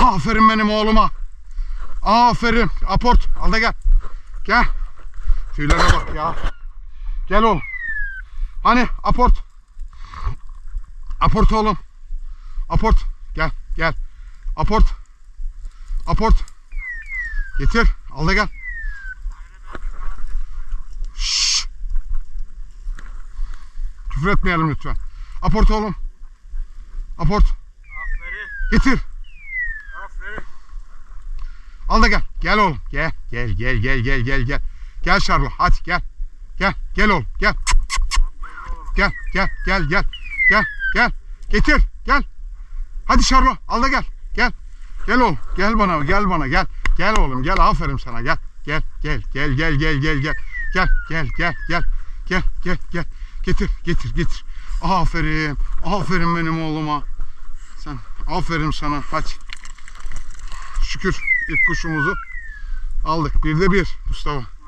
Aferin benim oğluma. Aferin. Aport. Al da gel. Gel. Tüylere bak ya. Gel oğlum. Hani aport. Aport oğlum. Aport. Gel gel. Aport. Aport. Getir. Al da gel. Şşş. Küfür etmeyelim lütfen. Aport oğlum. Aport. Aferin. Getir. Al da gel. Gel oğlum. Gel. Gel gel gel gel gel gel. Gel Şarlo. Hadi gel. Gel. Gel oğlum. Gel. Gel gel gel gel. Gel gel. Getir. Gel. Hadi Şarlo. Al da gel. Gel. Gel oğlum. Gel bana. Gel bana. Gel. Gel oğlum. Gel. Aferin sana. Gel. Gel gel gel gel gel gel gel. Gel gel gel gel. Gel gel gel. Getir getir getir. Aferin. Aferin benim oğluma. Sen aferin sana. Hadi. Şükür ilk kuşumuzu aldık. Bir de bir Mustafa.